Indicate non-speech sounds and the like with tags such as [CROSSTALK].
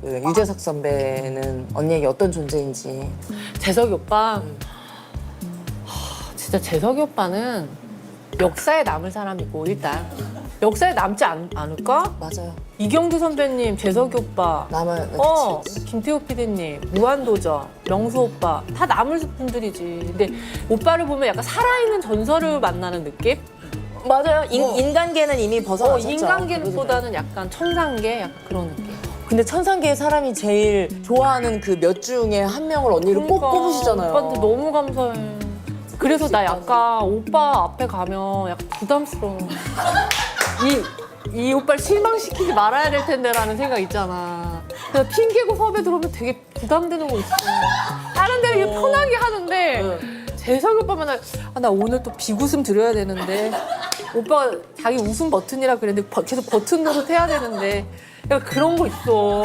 그 유재석 선배는 언니에게 어떤 존재인지 재석이 오빠. 하, 진짜 재석이 오빠는 역사에 남을 사람이고 일단 역사에 남지 않, 않을까? 맞아요. 이경두 선배님, 재석이 오빠, 남은 어, 그치. 김태호 PD님, 무한도전, 명수 오빠 다 남을 분들이지. 근데 오빠를 보면 약간 살아있는 전설을 만나는 느낌? 맞아요. 인, 어. 인간계는 이미 어, 벗어나셨죠. 인간계보다는 약간 천상계 약간 그런 느낌. 근데 천상계의 사람이 제일 좋아하는 그 몇 중에 한 명을 언니를 꼭 그러니까 꼽으시잖아요. 오빠한테 너무 감사해. 그래서 나 약간 오빠 앞에 가면 약간 부담스러워. [LAUGHS] 이, 이 오빠를 실망시키지 말아야 될 텐데라는 생각 있잖아. 그래서 핑계고 섭외 들어오면 되게 부담되는 거 있어. 다른 데는 이렇게 편하게 하는데 재석이 오빠만 아, 나 오늘 또 비웃음 드려야 되는데 오빠가 자기 웃음 버튼이라 그랬는데 버- 계속 버튼 노릇 해야 되는데 약간 그런 거 있어.